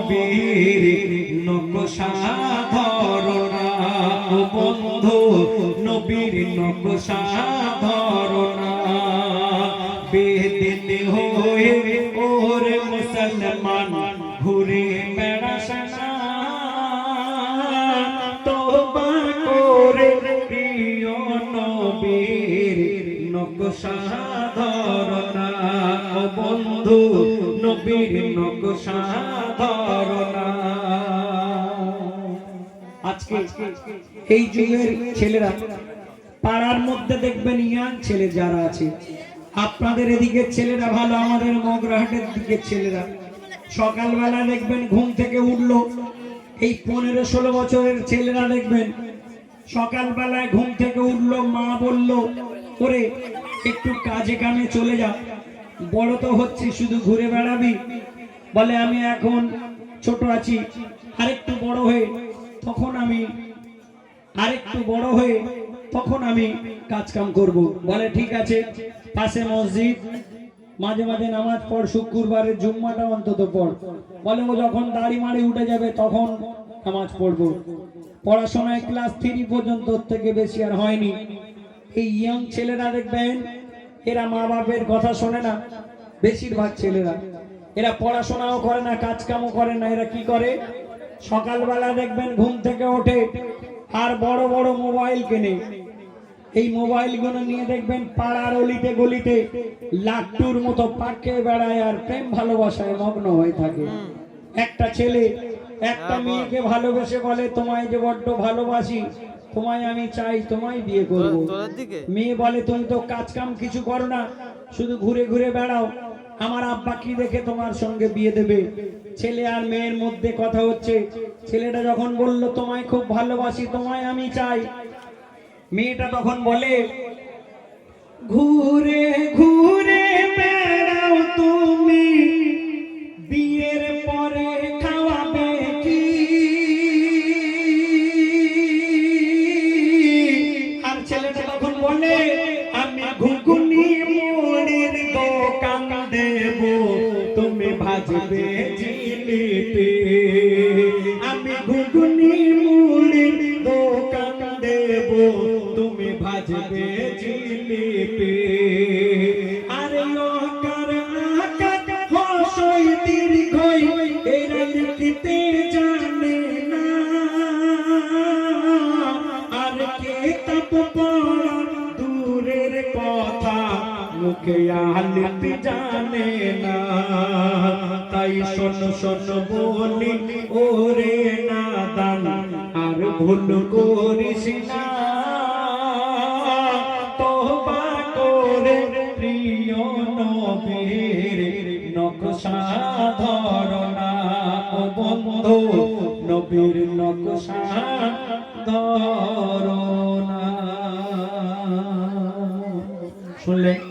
নবীর নকশা বন্ধু নবীর নকশা ধরনা বেদিন হয়ে ওর মুসলমান ঘুরে বেড়াসনা বন্ধু, নবীর আজকে এই যুগের ছেলেরা, পাড়ার মধ্যে দেখবেন ইয়াং ছেলে যারা আছে, আপনাদের এদিকের ছেলেরা ভালো, আমাদের মগরাহাটের দিকের ছেলেরা। সকালবেলা দেখবেন ঘুম থেকে উঠল, এই পনেরো ষোলো বছরের ছেলেরা দেখবেন, সকালবেলায় ঘুম থেকে উঠল, মা বলল, ওরে, একটু কাজে কামে চলে যা। বড় তো হচ্ছে, শুধু ঘুরে বেড়াবি। বলে আমি এখন ছোট আছি, আরেকটু বড় হয়ে তখন আমি, আরেকটু বড় হয়ে তখন আমি কাজ কাম করব। বলে ঠিক আছে, পাশে মসজিদ, মাঝে মাঝে নামাজ পড়, শুক্রবারের জুম্মাটা অন্তত পড়। বলে ও যখন দাড়ি মাড়ি উঠে যাবে, তখন নামাজ পড়ব। পড়াশোনায় ক্লাস থ্রি পর্যন্ত থেকে বেশি আর হয়নি। এই ইয়াং ছেলেরা দেখবেন এরা মা বাপের কথা শোনে না। বেশিরভাগ ছেলেরা। এরা পড়াশোনাও করে না কাজ কামও করে না। এরা কি করে? সকালবেলা দেখবেন ঘুম থেকে ওঠে আর বড় বড় মোবাইল কেনে। এই মোবাইলগুলো নিয়ে দেখবেন পাড়ার অলিতে গলিতে লাট্টুর মতো পাকে বেড়ায় আর প্রেম ভালোবাসায় মগ্ন হয়ে থাকে। একটা ছেলে একটা মেয়েকে ভালোবেসে বলে তোমায় যে বড্ড ভালোবাসি তোমায় আমি চাই তোমায় বিয়ে করব। মেয়ে বলে তুমি তো কাজ কাম কিছু করো না শুধু ঘুরে ঘুরে বেড়াও। আমার আব্বা কি দেখে তোমার সঙ্গে বিয়ে দেবে? ছেলে আর মেয়ের মধ্যে কথা হচ্ছে। ছেলেটা যখন বলল তোমায় খুব ভালোবাসি তোমায় আমি চাই। মেয়েটা তখন বলে ঘুরে ঘুরে ভাজবে জিলিপি। আমি ঘুগুনি মুড়ির দোকান দেব, তুমি ভাজবে জিলিপি। আরে অকার আকার, হসই দীর্ঘই, এরা লিখতে জানে না। আর কে তপ পড়া দূরের কথা? মুখে আলিতে জানে না তাই শোন শোন বলি ওরে নাদান আর ভুল করিস না তোবা করে প্রিয় নবীর নকশা ধরনা বন্ধু নবীর নকশা ধরনা শুনলেন?